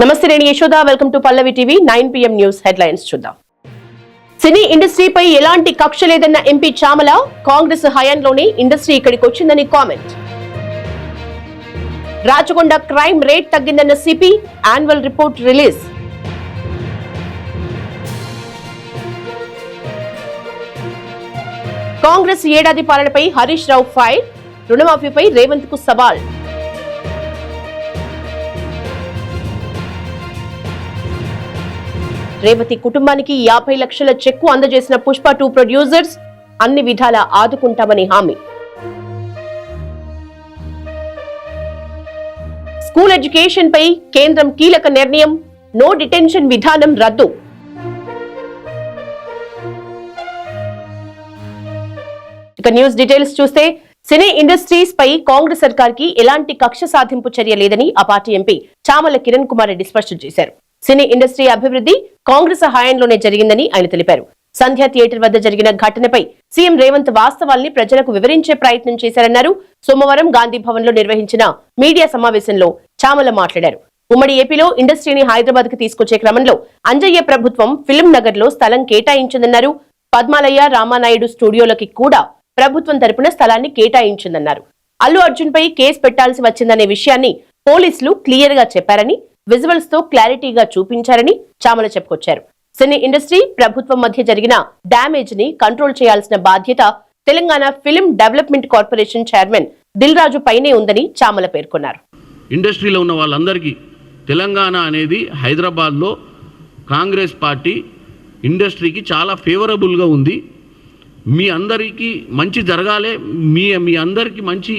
నమస్తే నేను Yashoda. Welcome to Pallavi TV nine PM news headlines చూద్దాం. సినీ ఇండస్ట్రీపై ఎలాంటి కక్ష లేదన్న ఎంపీ చామల కాంగ్రెస్ హయాంలోనే ఇండస్ట్రీ ఇక్కడికి వచ్చిందని comment. Rachakonda crime rate తగ్గిందన్న CP annual report release Congress ఏడాది పాలనపై హరీష్ రావు ఫైర్ రుణమాఫీపై రేవంత్కు సవాల్. రేవతి కుటుంబానికి యాభై లక్షల చెక్కు అందజేసిన పుష్ప టూ ప్రొడ్యూసర్స్ అన్ని విధాలా ఆదుకుంటామని హామీ. స్కూల్ ఎడ్యుకేషన్ పై కేంద్రం కీలక నిర్ణయం నో డిటెన్షన్ విధానం రద్దు. ఇక న్యూస్ డీటెయిల్స్ చూస్తే సినీ ఇండస్ట్రీస్ పై కాంగ్రెస్ సర్కార్కి ఎలాంటి కక్ష సాధింపు చర్య లేదని ఆ పార్టీ ఎంపీ చామల కిరణ్ కుమార్ రెడ్డి స్పష్టం చేశారు. సినీ ఇండస్ట్రీ అభివృద్ధి కాంగ్రెస్ హయాంలోనే జరిగిందని ఆయన తెలిపారు. సంధ్య థియేటర్ వద్ద జరిగిన ఘటనపై సీఎం రేవంత్ వాస్తవాల్ని ప్రజలకు వివరించే ప్రయత్నం చేశారన్నారు. సోమవారం గాంధీ భవన్లో నిర్వహించిన మీడియా సమావేశంలో చామల మాట్లాడారు. ఉమ్మడి ఏపీలో ఇండస్ట్రీని హైదరాబాద్కి తీసుకొచ్చే క్రమంలో అంజయ్య ప్రభుత్వం ఫిల్మ్ నగర్లో స్థలం కేటాయించిందన్నారు. పద్మాలయ్య రామానాయుడు స్టూడియోలకి కూడా ప్రభుత్వం తరపున స్థలాన్ని కేటాయించిందన్నారు. అల్లు అర్జున్ పై కేసు పెట్టాల్సి వచ్చిందనే విషయాన్ని పోలీసులు క్లియర్గా చెప్పారని విజువల్స్తో క్లారిటీగా చూపించారని చామల చెప్పుకొచ్చారు. సినీ ఇండస్ట్రీ ప్రభుత్వం మధ్య జరిగిన డ్యామేజ్ని కంట్రోల్ చేయాల్సిన బాధ్యత Telangana film development corporation chairman Dil Raju పైనే ఉందని చామల పేర్కొన్నారు. ఇండస్ట్రీలో ఉన్న వాళ్ళందరికీ తెలంగాణ అనేది హైదరాబాద్లో కాంగ్రెస్ పార్టీ ఇండస్ట్రీకి చాలా ఫేవరబుల్గా ఉంది. మీ అందరికీ మంచి జరగాలి మీ మీ అందరికీ మంచి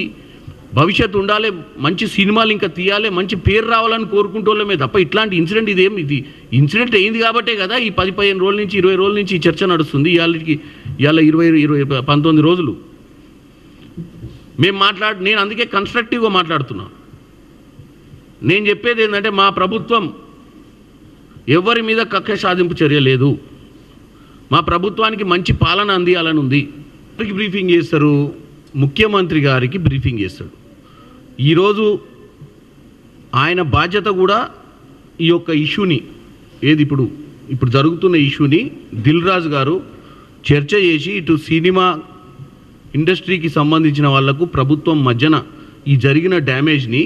భవిష్యత్తు ఉండాలి మంచి సినిమాలు ఇంకా తీయాలి మంచి పేరు రావాలని కోరుకుంటోళ్ళమే తప్ప ఇట్లాంటి ఇన్సిడెంట్ ఇదేం ఇది ఇన్సిడెంట్ అయింది కాబట్టే కదా ఈ పది పదిహేను రోజుల నుంచి ఇరవై రోజుల నుంచి ఈ చర్చ నడుస్తుంది. ఇవాళకి ఇవాళ ఇరవై ఇరవై పంతొమ్మిది రోజులు. మేము మాట్లాడు నేను అందుకే కన్స్ట్రక్టివ్గా మాట్లాడుతున్నాను నేను చెప్పేది ఏంటంటే మా ప్రభుత్వం ఎవరి మీద కక్ష సాధింపు చర్య లేదు. మా ప్రభుత్వానికి మంచి పాలన అందియాలని ఉంది. బ్రీఫింగ్ చేస్తారు? ముఖ్యమంత్రి గారికి బ్రీఫింగ్ చేస్తాడు. ఈరోజు ఆయన బాధ్యత కూడా ఈ యొక్క ఇష్యూని ఏది ఇప్పుడు ఇప్పుడు జరుగుతున్న ఇష్యూని దిల్ రాజు గారు చర్చ చేసి ఇటు సినిమా ఇండస్ట్రీకి సంబంధించిన వాళ్ళకు ప్రభుత్వం మధ్యన ఈ జరిగిన డ్యామేజ్ని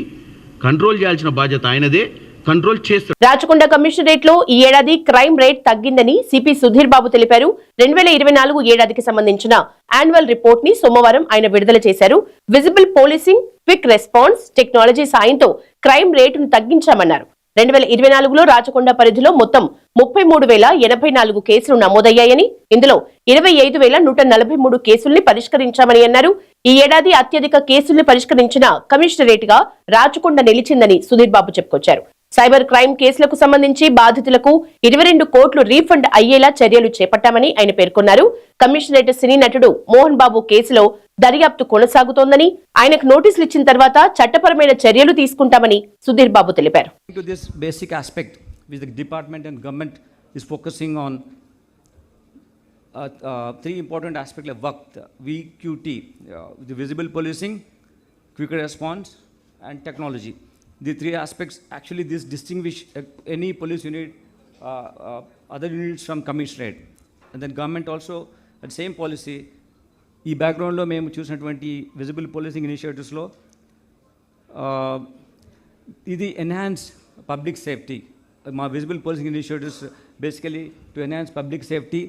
కంట్రోల్ చేయాల్సిన బాధ్యత ఆయనదే. కంట్రోల్ చేస్తాడు రాచకొండ కమిషనరేట్లో ఈ ఏడాది క్రైమ్ రేట్ తగ్గిందని సిపి సుధీర్ బాబు తెలిపారు. రెండు వేల ఇరవై నాలుగు ఏడాదికి సంబంధించిన యాన్యువల్ రిపోర్ట్ని సోమవారం ఆయన విడుదల చేశారు. Visible policing quick response technology సాయంతో క్రైమ్ రేటును తగ్గించామన్నారు. రెండు వేల ఇరవై నాలుగులో రాచకొండ పరిధిలో మొత్తం ముప్పై మూడు వేల ఎనభై నాలుగు కేసులు నమోదయ్యాయని ఇందులో ఇరవై ఐదు వేల నూట నలభై మూడు కేసుల్ని పరిష్కరించామని అన్నారు. ఈ ఏడాది అత్యధిక కేసుల్ని పరిష్కరించిన కమిషనరేట్గా రాచకొండ నిలిచిందని సుధీర్ బాబు చెప్పుకొచ్చారు. సైబర్ క్రైమ్ కేసులకు సంబంధించి బాధితులకు ఇరవై రెండు కోట్లు రీఫండ్ అయ్యేలా చర్యలు చేపట్టామని ఆయన పేర్కొన్నారు. కమిషనరేట్ సినీ నటుడు మోహన్ బాబు కేసులో దర్యాప్తు కొనసాగుతోందని ఆయనకు నోటీసులు ఇచ్చిన తర్వాత చట్టపరమైన చర్యలు తీసుకుంటామని సుధీర్ బాబు తెలిపారు. the three aspects actually this distinguish uh, any police unit uh, uh, other units from commissionerate and then government also at same policy ఈ బ్యాక్గ్రౌండ్లో మేము చూసినటువంటి విజిబుల్ పోలీసింగ్ ఇనిషియేటివ్స్లో ఇది ఎన్హాన్స్ పబ్లిక్ సేఫ్టీ మా visible policing initiatives basically to enhance public safety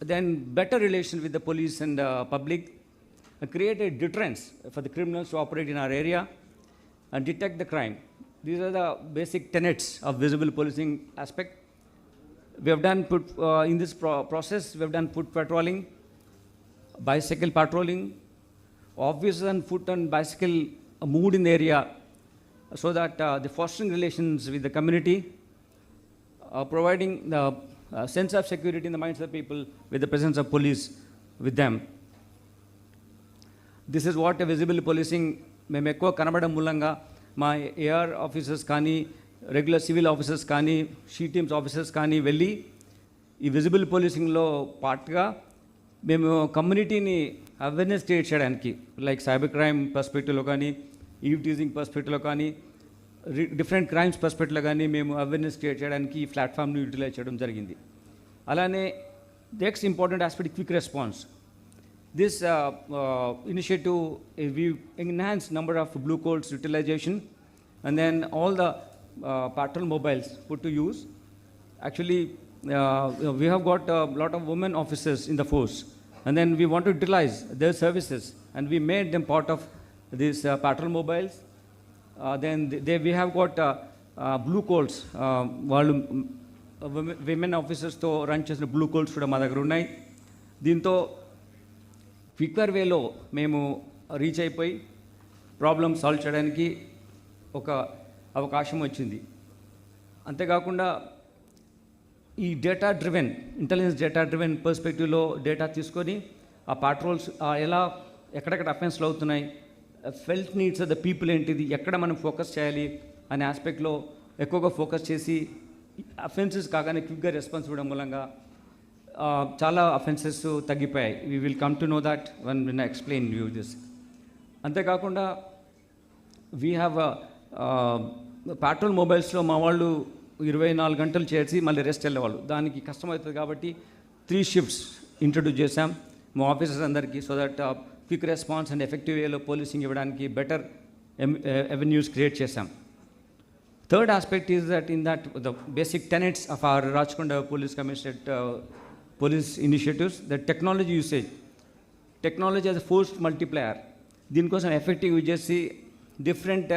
then better relation with the police and uh, public, uh, create a deterrence for the criminals to operate in our area and detect the crime. These are the basic tenets of visible policing aspect. We have done put, uh, in this pro process, we have done foot patrolling, bicycle patrolling, obvious and foot and bicycle uh, moved in the area so that uh, the fostering relations with the community, uh, providing the uh, sense of security in the minds of the people with the presence of police with them. This is what a visible policing మేము ఎక్కువ కనబడడం మూలంగా మా AR officers కానీ regular civil officers కానీ she teams officers కానీ వెళ్ళి ఈ విజిబుల్ పోలీసింగ్లో పార్ట్గా మేము కమ్యూనిటీని అవేర్నెస్ క్రియేట్ చేయడానికి లైక్ సైబర్ క్రైమ్ పర్స్పెక్టివ్లో కానీ ఈవ్ టీజింగ్ పర్స్పెక్టివ్లో కానీ డిఫరెంట్ క్రైమ్స్ పర్స్పెక్ట్లో కానీ మేము అవేర్నెస్ క్రియేట్ చేయడానికి ఈ ప్లాట్ఫామ్ని యూటిలైజ్ చేయడం జరిగింది. అలానే next important aspect quick response. This initiative we enhance number of blue colts utilization and then all the patrol mobiles put to use. Actually, uh, we have got a lot of women officers in the force, and then we want to utilize their services, and we made them part of these uh, patrol mobiles. Uh, then th- they, we have got uh, uh, blue coats. Uh, వాళ్ళు women ఆఫీసర్స్తో run చేసిన blue కోల్స్ కూడా మా దగ్గర ఉన్నాయి దీంతో quicker వేలో మేము రీచ్ అయిపోయి ప్రాబ్లమ్ సాల్వ్ చేయడానికి ఒక అవకాశం వచ్చింది. అంతేకాకుండా ఈ data driven intelligence data driven పర్స్పెక్టివ్లో data తీసుకొని ఆ పాట్రోల్స్ ఎలా ఎక్కడెక్కడ అఫెన్స్లు అవుతున్నాయి felt needs of the people ఏంటిది ఎక్కడ మనం ఫోకస్ చేయాలి అనే ఆస్పెక్ట్లో ఎక్కువగా ఫోకస్ చేసి అఫెన్సెస్ కాగానే క్విక్గా రెస్పాన్స్ ఇవ్వడం మూలంగా చాలా అఫెన్సెస్ తగ్గిపోయాయి. We will come to know that one when explain you this అంతేకాకుండా వీ హ్యావ్ పెట్రోల్ మొబైల్స్లో మా వాళ్ళు ఇరవై నాలుగు గంటలు చేసి మళ్ళీ రెస్ట్ వెళ్ళేవాళ్ళు. దానికి కష్టమవుతుంది కాబట్టి త్రీ షిఫ్ట్స్ ఇంట్రడ్యూస్ చేశాం. మా ఆఫీసర్స్ అందరికీ so that quick response and effective వేలో పోలీసింగ్ ఇవ్వడానికి బెటర్ ఎవెన్యూస్ క్రియేట్ చేశాం. Third aspect is that in that the basic tenets of our Rachakonda police commissionerate police initiatives, the technology usage, technology as a force multiplier. దీనికోసం effective use చేసి different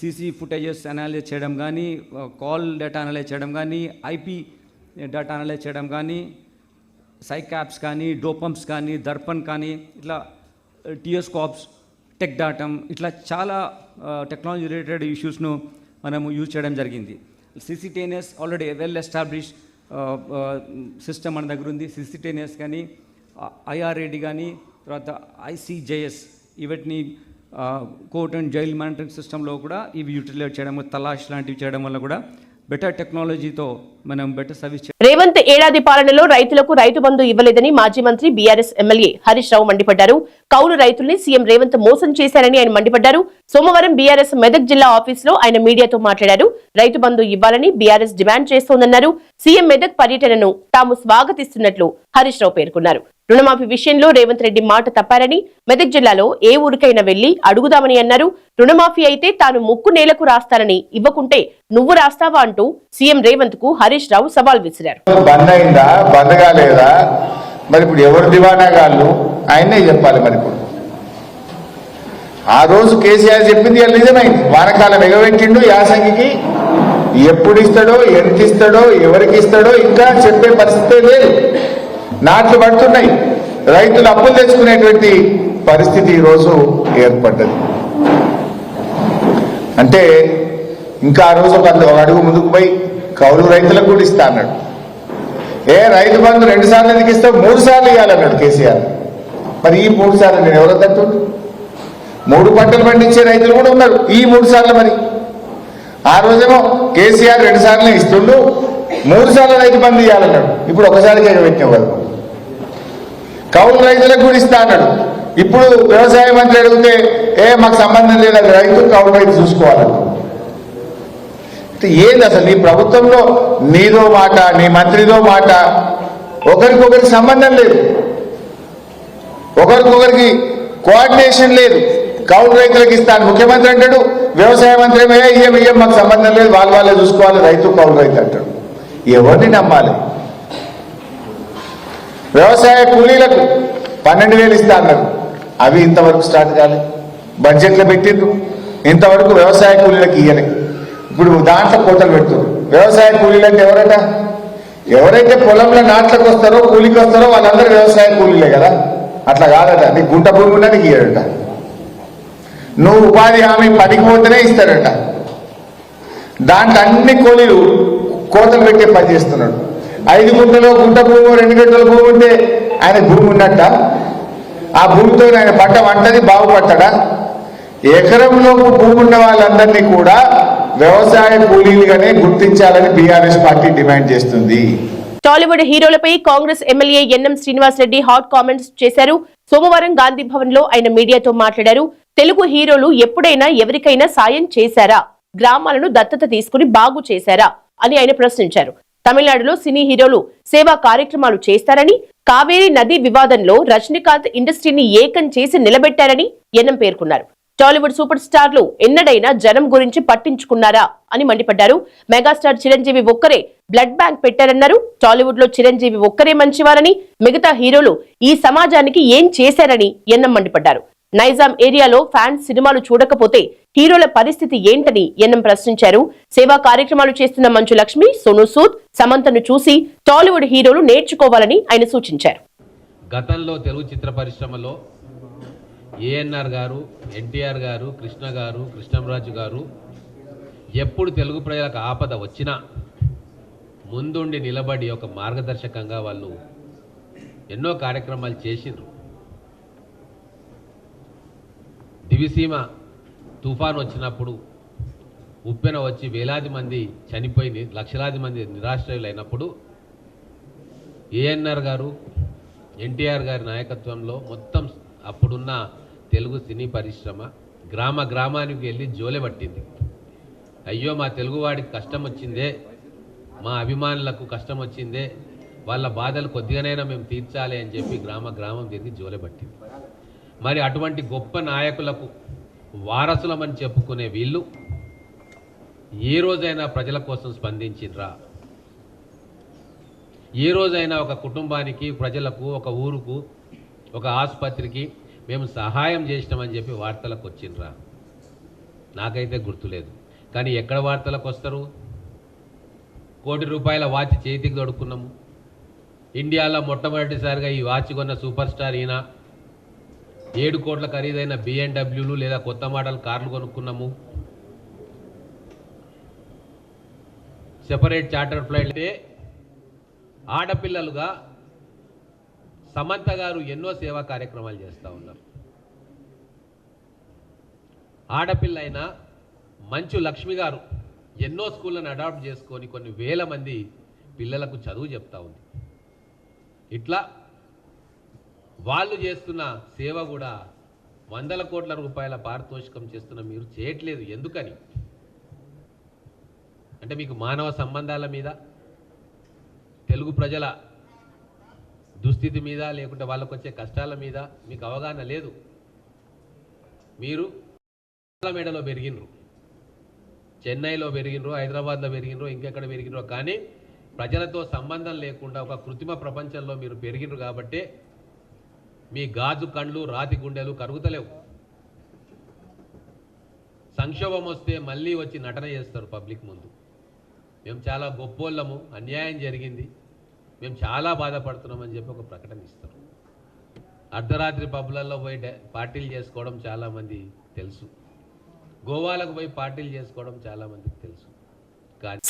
CC footages analyse చేయడం uh, కానీ call data analyse చేయడం కానీ IP data analyse చేయడం కానీ సైకాప్స్ కానీ డోపమ్స్ కానీ దర్పణ్ కానీ ఇట్లా టియోస్కోప్స్ టెక్ డాటమ్ ఇట్లా చాలా టెక్నాలజీ రిలేటెడ్ ఇష్యూస్ను మనము యూజ్ చేయడం జరిగింది. CCTNS already well establish system మన దగ్గర ఉంది సిసిటేనియస్ కానీ ఐఆర్ఏడి కానీ తర్వాత ఐసీజేఎస్ ఇవన్నీ కోర్ట్ అండ్ జైల్ మానిటరింగ్ సిస్టంలో కూడా ఇవి యూటిలైజ్ చేయడం తలాష్ లాంటివి చేయడం వల్ల కూడా బెటర్ టెక్నాలజీతో మనం బెటర్ సర్వీస్ రేవంత్ ఏడాది పాలనలో రైతులకు రైతు బంధు ఇవ్వలేదని మాజీ మంత్రి బీఆర్ఎస్ ఎమ్మెల్యే హరీష్ రావు మండిపడ్డారు. కౌలు రైతుల్ని సీఎం రేవంత్ మోసం చేశారని ఆయన మండిపడ్డారు. సోమవారం బీఆర్ఎస్ మెదక్ జిల్లా ఆఫీసులో ఆయన మీడియాతో మాట్లాడారు. రైతు బంధు ఇవ్వాలని బీఆర్ఎస్ డిమాండ్ చేస్తోందన్నారు. సీఎం మెదక్ పర్యటనను తాము స్వాగతిస్తున్నట్లు హరీష్ రావు పేర్కొన్నారు. రుణమాఫీ విషయంలో రేవంత్ రెడ్డి మాట తప్పారని మెదక్ జిల్లాలో ఏ ఊరికైనా వెళ్ళి అడుగుదామని అన్నారు. రుణమాఫీ అయితే తాను ముక్కు నేలకు రాస్తానని ఇవ్వకుంటే నువ్వు రాస్తావా అంటూ సీఎం రేవంత్కు హరీష్ రావు సవాల్ విసిరారు. బంద్ అయిందా? బంద్ కాలేదా? మరి ఇప్పుడు ఎవరు దివానా గాళ్ళు? ఆయనే చెప్పాలి మరి ఇప్పుడు. ఆ రోజు కేసీఆర్ చెప్పింది నిజమైంది. వానకాలం ఎగబెట్టిండు యాసంగికి ఎప్పుడు ఇస్తాడో ఎంత ఇస్తాడో ఎవరికి ఇస్తాడో ఇంకా చెప్పే పరిస్థితే లేదు. నాట్లు పడుతున్నాయి. రైతులు అప్పులు తెచ్చుకునేటువంటి పరిస్థితి ఈరోజు ఏర్పడ్డది. అంటే ఇంకా ఆ రోజు ఒక అడుగు ముందుకు పోయి కౌలు రైతులకు కూడా ఇస్తా అన్నాడు. ఏ రైతు బంధు రెండు సార్లు ఎందుకు ఇస్తావు? మూడు సార్లు ఇవ్వాలన్నాడు కేసీఆర్. మరి ఈ మూడు సార్లు నేను ఎవరో తట్టుండు మూడు పంటలు పండించే రైతులు కూడా ఉన్నారు. ఈ మూడు సార్లు మరి. ఆ రోజేమో కేసీఆర్ రెండు సార్లు ఇస్తుండు. మూడు సార్లు రైతు బంధు ఇవ్వాలన్నాడు ఇప్పుడు ఒకసారికి ఎగబెట్టిన కదా కౌలు రైతులకు కూడా ఇస్తా అన్నాడు. ఇప్పుడు వ్యవసాయ మంత్రి అడిగితే ఏ మాకు సంబంధం లేదు అది రైతు కౌలు రైతు చూసుకోవాలని. ఏంది అసలు? నీ ప్రభుత్వంలో నీదో మాట నీ మంత్రిదో మాట ఒకరికొకరికి సంబంధం లేదు. ఒకరికొకరికి కోఆర్డినేషన్ లేదు. కౌలు రైతులకు ఇస్తాను ముఖ్యమంత్రి అంటాడు వ్యవసాయ మంత్రి ఏమో ఇయ్యం ఇయ్యం మాకు సంబంధం లేదు వాళ్ళు వాళ్ళే చూసుకోవాలి రైతు కౌలు రైతు అంటాడు. ఎవరిని నమ్మాలి? వ్యవసాయ కూలీలకు పన్నెండు వేలు ఇస్తా అన్నారు. అవి ఇంతవరకు స్టార్ట్ కాలే. బడ్జెట్లో పెట్టిండ్రు. ఇంతవరకు వ్యవసాయ కూలీలకు ఇయ్యలే. ఇప్పుడు దాంట్లో కోటలు పెడుతున్నారు వ్యవసాయ కూలీలంటే ఎవరట? ఎవరైతే పొలంలో నాట్లకు వస్తారో కూలికి వస్తారో వాళ్ళందరూ వ్యవసాయ కూలీలే కదా? అట్లా కాదట. నీ గుంట భూమి ఉన్నా నీకు ఇయ్యడట. నువ్వు ఉపాధి హామీ పనికి పోతేనే ఇస్తారట. దాంట్లో అన్ని కూలీలు కోతలు పెట్టే పని చేస్తున్నాడు. ఐదు గుంటలో గుంట భూము రెండు గంటల భూమి ఉంటే ఆయన భూమి ఉన్నట్ట? ఆ భూమితో ఆయన పంట వంటది బాగుపడతాడా ఎకరంలో భూమి ఉన్న వాళ్ళందరినీ కూడా వ్యవసాయ కూలీలుగానే గుర్తించాలని బీఆర్ఎస్ పార్టీ డిమాండ్ చేస్తుంది. Tollywood హీరోలపై Congress MLA NM Srinivas Reddy hot comments చేశారు. సోమవారం గాంధీ భవన్లో ఆయన మీడియాతో మాట్లాడారు. తెలుగు హీరోలు ఎప్పుడైనా ఎవరికైనా సాయం చేశారా? గ్రామాలను దత్తత తీసుకుని బాగు చేశారా? అని ఆయన ప్రశ్నించారు. తమిళనాడులో సినీ హీరోలు సేవా కార్యక్రమాలు చేస్తారని కావేరీ నది వివాదంలో రజనీకాంత్ ఇండస్ట్రీని ఏకం చేసి నిలబెట్టారని ఎన్నం పేర్కొన్నారు. టాలీవుడ్ సూపర్ స్టార్లు ఎన్నడైనా జనం గురించి పట్టించుకున్నారా అని మండిపడ్డారు. మెగాస్టార్ చిరంజీవి ఒక్కరే బ్లడ్ బ్యాంక్ పెట్టారన్నారు. టాలీవుడ్లో చిరంజీవి ఒక్కరే మంచివారని మిగతా హీరోలు ఈ సమాజానికి ఏం చేశారని ఎన్నం మండిపడ్డారు. నైజాం ఏరియాలో ఫ్యాన్స్ సినిమాలు చూడకపోతే హీరోల పరిస్థితి ఏంటని ఎన్నం ప్రశ్నించారు. సేవా కార్యక్రమాలు చేస్తున్న మంచు లక్ష్మి సోను సూద్ సమంతను చూసి టాలీవుడ్ హీరోలు నేర్చుకోవాలని ఆయన సూచించారు. గతంలో తెలుగు చిత్ర పరిశ్రమలో ఏఎన్ఆర్ గారు ఎన్టీఆర్ గారు కృష్ణ గారు కృష్ణంరాజు గారు ఎప్పుడు తెలుగు ప్రజలకు ఆపద వచ్చినా ముందుండి నిలబడి ఒక మార్గదర్శకంగా వాళ్ళు ఎన్నో కార్యక్రమాలు చేసిండ్రు. దివిసీమ తుఫాన్ వచ్చినప్పుడు ఉప్పెన వచ్చి వేలాది మంది చనిపోయి లక్షలాది మంది నిరాశ్రయులైనప్పుడు ఏఎన్ఆర్ గారు ఎన్టీఆర్ గారి నాయకత్వంలో మొత్తం అప్పుడున్న తెలుగు సినీ పరిశ్రమ గ్రామ గ్రామానికి వెళ్ళి జోలెబట్టింది అయ్యో మా తెలుగువాడికి కష్టం వచ్చిందే మా అభిమానులకు కష్టం వచ్చిందే వాళ్ళ బాధలు కొద్దిగానైనా మేము తీర్చాలి అని చెప్పి గ్రామ గ్రామం తిరిగి జోలెబట్టింది మరి అటువంటి గొప్ప నాయకులకు వారసులమని చెప్పుకునే వీళ్ళు ఏ రోజైనా ప్రజల కోసం స్పందించిండ్రా ఏ రోజైనా ఒక కుటుంబానికి ప్రజలకు ఒక ఊరుకు ఒక ఆసుపత్రికి మేము సహాయం చేసినామని చెప్పి వార్తలకు వచ్చిండ్రా నాకైతే గుర్తులేదు కానీ ఎక్కడ వార్తలకు వస్తారు? కోటి రూపాయల వాచ్ చేతికి దొడుకున్నాము ఇండియాలో మొట్టమొదటిసారిగా ఈ వాచ్ కొన్న సూపర్ స్టార్ ఈయన ఏడు కోట్ల ఖరీదైన బిఎన్డబ్ల్యూలు లేదా కొత్త మోడల్ కార్లు కొనుక్కున్నాము. సెపరేట్ చార్టర్ ఫ్లైట్ అంటే ఆడపిల్లలుగా సమంత గారు ఎన్నో సేవా కార్యక్రమాలు చేస్తూ ఉన్నారు. ఆడపిల్ల అయిన మంచు లక్ష్మి గారు ఎన్నో స్కూళ్ళను అడాప్ట్ చేసుకొని కొన్ని వేల మంది పిల్లలకు చదువు చెప్తా ఉంది. ఇట్లా వాళ్ళు చేస్తున్న సేవ కూడా వందల కోట్ల రూపాయల పారితోషికం చేస్తున్న మీరు చేయట్లేదు. ఎందుకని? అంటే మీకు మానవ సంబంధాల మీద తెలుగు ప్రజల దుస్థితి మీద లేకుంటే వాళ్ళకు వచ్చే కష్టాల మీద మీకు అవగాహన లేదు. మీరు మేడలో పెరిగినరు చెన్నైలో పెరిగినరు హైదరాబాద్లో పెరిగినరు ఇంకెక్కడ పెరిగినరు కానీ ప్రజలతో సంబంధం లేకుండా ఒక కృత్రిమ ప్రపంచంలో మీరు పెరిగినరు కాబట్టే మీ గాజు కండ్లు రాతి గుండెలు కరుగుతలేవు. సంక్షోభం వస్తే మళ్ళీ వచ్చి నటన చేస్తారు పబ్లిక్ ముందు. మేము చాలా గొప్పోళ్ళము అన్యాయం జరిగింది. మేము చాలా బాధపడుతున్నామని చెప్పి ఒక ప్రకటన ఇస్తారు. అర్ధరాత్రి పబ్లలో పోయి పార్టీలు చేసుకోవడం చాలామంది తెలుసు. గోవాలకు పోయి పార్టీలు చేసుకోవడం చాలామందికి తెలుసు.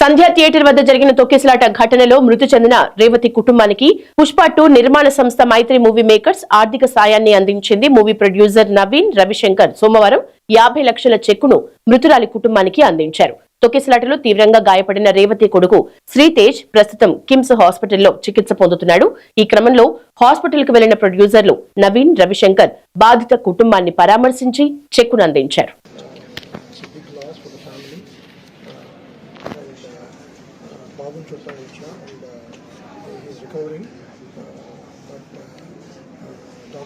సంధ్యా థియేటర్ వద్ద జరిగిన తొక్కిసలాట ఘటనలో మృతి చెందిన రేవతి కుటుంబానికి పుష్ప టూ నిర్మాణ సంస్థ మైత్రి మూవీ మేకర్స్ ఆర్థిక సాయాన్ని అందించింది మూవీ ప్రొడ్యూసర్ నవీన్ రవిశంకర్. సోమవారం యాభై లక్షల చెక్కును మృతురాలి కుటుంబానికి అందించారు. తొక్కిసలాటలో తీవ్రంగా గాయపడిన రేవతి కొడుకు శ్రీతేజ్ ప్రస్తుతం కిమ్స్ హాస్పిటల్లో చికిత్స పొందుతున్నాడు. ఈ క్రమంలో హాస్పిటల్కు వెళ్ళిన ప్రొడ్యూసర్లు నవీన్ రవిశంకర్ బాధిత కుటుంబాన్ని పరామర్శించి చెక్కును అందించారు It's a big loss for the family. Uh, and uh, uh, Babu Chopra Isha and uh, he's recovering. Uh, but uh, uh,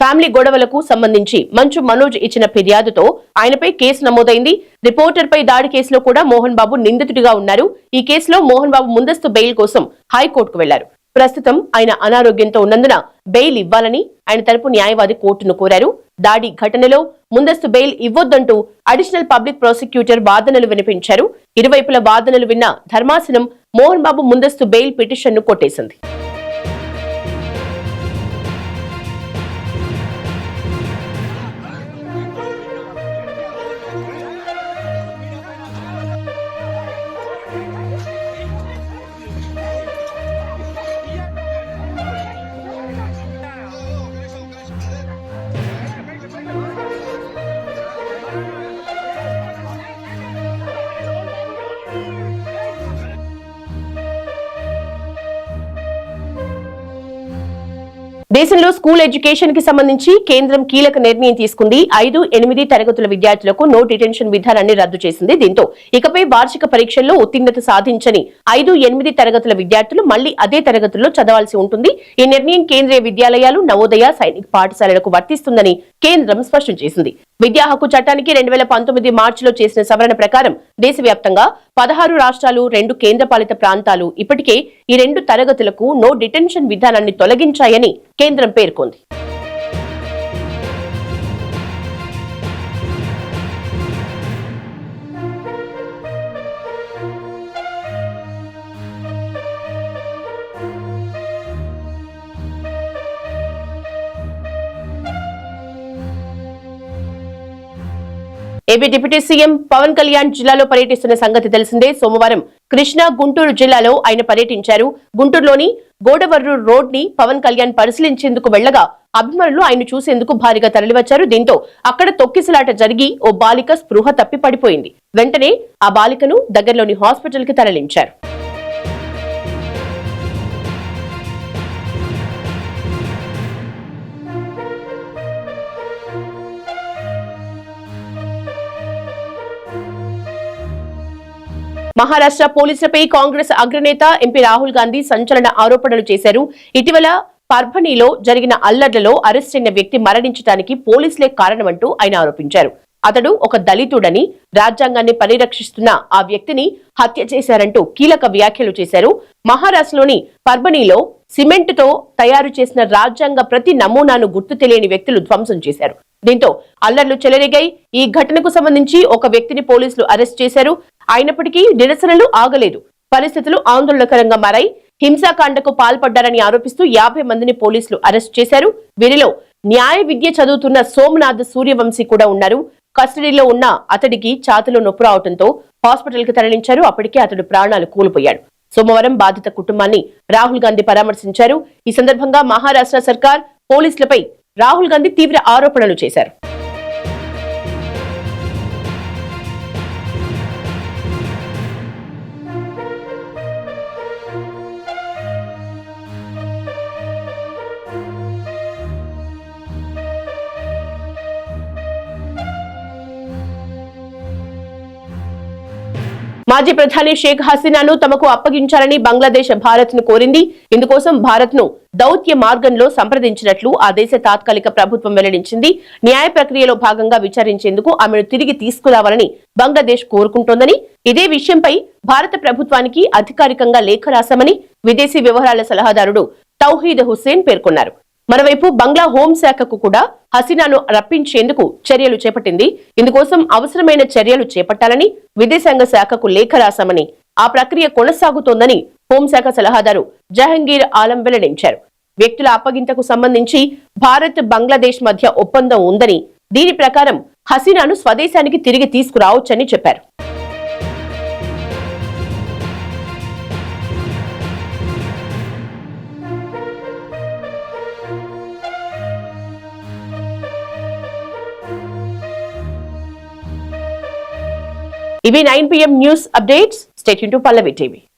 family గొడవలకు సంబంధించి మంచు మనోజ్ ఇచ్చిన ఫిర్యాదుతో ఆయనపై కేసు నమోదైంది. రిపోర్టర్ పై దాడి కేసులో కూడా మోహన్ బాబు నిందితుడిగా ఉన్నారు. ఈ కేసులో మోహన్ బాబు ముందస్తు బెయిల్ కోసం హైకోర్టుకు వెళ్ళారు. ప్రస్తుతం ఆయన అనారోగ్యంతో ఉన్నందున బెయిల్ ఇవ్వాలని ఆయన తరపు న్యాయవాది కోర్టును కోరారు. దాడి ఘటనలో ముందస్తు బెయిల్ ఇవ్వొద్దంటూ అడిషనల్ పబ్లిక్ ప్రాసిక్యూటర్ వాదనలు వినిపించారు. ఇరువైపుల వాదనలు విన్న ధర్మాసనం మోహన్ బాబు ముందస్తు బెయిల్ పిటిషన్ను కొట్టేసింది. దేశంలో స్కూల్ ఎడ్యుకేషన్కి సంబంధించి కేంద్రం కీలక నిర్ణయం తీసుకుంది. ఐదు ఎనిమిది తరగతుల విద్యార్థులకు నో డిటెన్షన్ విధానాన్ని రద్దు చేసింది దీంతో. ఇకపై వార్షిక పరీక్షల్లో ఉత్తీర్ణత సాధించని ఐదు ఎనిమిది తరగతుల విద్యార్థులు మళ్ళీ అదే తరగతుల్లో చదవాల్సి ఉంటుంది. ఈ నిర్ణయం కేంద్రీయ విద్యాలయాలు నవోదయ సైనిక పాఠశాలలకు వర్తిస్తుందని కేంద్రం స్పష్టం చేసింది. విద్యా హక్కు చట్టానికి రెండు వేల పంతొమ్మిది మార్చిలో చేసిన సవరణ ప్రకారం దేశవ్యాప్తంగా పదహారు రాష్ట్రాలు రెండు కేంద్రపాలిత ప్రాంతాలు ఇప్పటికే ఈ రెండు తరగతులకు నో డిటెన్షన్ విధానాన్ని తొలగించాయని కేంద్రం పేర్కొంది. AP deputy CM Pawan Kalyan జిల్లాలో పర్యటిస్తున్న సంగతి తెలిసిందే. సోమవారం కృష్ణా గుంటూరు జిల్లాలో ఆయన పర్యటించారు. గుంటూరులోని గోడవర్రు రోడ్ని పవన్ కళ్యాణ్ పరిశీలించేందుకు వెళ్ళగా అభిమానులు ఆయన చూసేందుకు భారీగా తరలివచ్చారు. దీంతో అక్కడ తొక్కిసలాట జరిగి ఓ బాలిక స్పృహ తప్పి పడిపోయింది వెంటనే ఆ బాలికను దగ్గరలోని హాస్పిటల్కి తరలించారు. మహారాష్ట్ర పోలీసులపై కాంగ్రెస్ అగ్రనేత ఎంపీ రాహుల్ గాంధీ సంచలన ఆరోపణలు చేశారు. ఇటీవల పర్భనీలో జరిగిన అల్లర్లలో అరెస్ట్ అయిన వ్యక్తి మరణించడానికి పోలీసులే కారణమంటూ ఆయన ఆరోపించారు. అతడు ఒక దళితుడని రాజ్యాంగాన్ని పరిరక్షిస్తున్న ఆ వ్యక్తిని హత్య చేశారంటూ కీలక వ్యాఖ్యలు చేశారు. మహారాష్ట్రలోని పర్బనీలో సిమెంట్తో తయారు చేసిన రాజ్యాంగ ప్రతి నమూనాను గుర్తు తెలియని వ్యక్తులు ధ్వంసం చేశారు. దీంతో అల్లర్లు చెలరేగాయి. ఈ ఘటనకు సంబంధించి ఒక వ్యక్తిని పోలీసులు అరెస్ట్ చేశారు. అయినప్పటికీ నిరసనలు ఆగలేదు. పరిస్థితులు ఆందోళనకరంగా మారాయి. హింసాకాండకు పాల్పడ్డారని ఆరోపిస్తూ యాభై మందిని పోలీసులు అరెస్ట్ చేశారు. వీరిలో న్యాయ విద్య చదువుతున్న సోమనాథ్ సూర్యవంశీ కూడా ఉన్నారు. కస్టడీలో ఉన్న అతడికి ఛాతిలో నొప్పి రావడంతో హాస్పిటల్కి తరలించారు. అప్పటికే అతడు ప్రాణాలు కోల్పోయాడు. సోమవారం బాధిత కుటుంబాన్ని రాహుల్ గాంధీ పరామర్శించారు. ఈ సందర్భంగా మహారాష్ట్ర సర్కార్ పోలీసులపై రాహుల్ గాంధీ తీవ్ర ఆరోపణలు చేశారు. మాజీ ప్రధాని షేక్ హసీనాను తమకు అప్పగించాలని బంగ్లాదేశ్ భారత్ను కోరింది. ఇందుకోసం భారత్ను దౌత్య మార్గంలో సంప్రదించినట్లు ఆ దేశ తాత్కాలిక ప్రభుత్వం వెల్లడించింది. న్యాయ ప్రక్రియలో భాగంగా విచారించేందుకు ఆమెను తిరిగి తీసుకురావాలని బంగ్లాదేశ్ కోరుకుంటోందని. ఇదే విషయంపై భారత ప్రభుత్వానికి అధికారికంగా లేఖ రాశామని విదేశీ వ్యవహారాల సలహాదారుడు తౌహీద్ హుస్సేన్ పేర్కొన్నారు. మరోవైపు బంగ్లా హోంశాఖకు కూడా హసీనాను రప్పించేందుకు చర్యలు చేపట్టింది. ఇందుకోసం అవసరమైన చర్యలు చేపట్టాలని విదేశాంగ శాఖకు లేఖ రాశామని ఆ ప్రక్రియ కొనసాగుతోందని హోంశాఖ సలహాదారు జహంగీర్ ఆలం వెల్లడించారు. వ్యక్తుల అప్పగింతకు సంబంధించి భారత్ బంగ్లాదేశ్ మధ్య ఒప్పందం ఉందని దీని ప్రకారం హసీనాను స్వదేశానికి తిరిగి తీసుకురావచ్చని చెప్పారు. ఇవి nine PM news updates. State to Pallavi TV.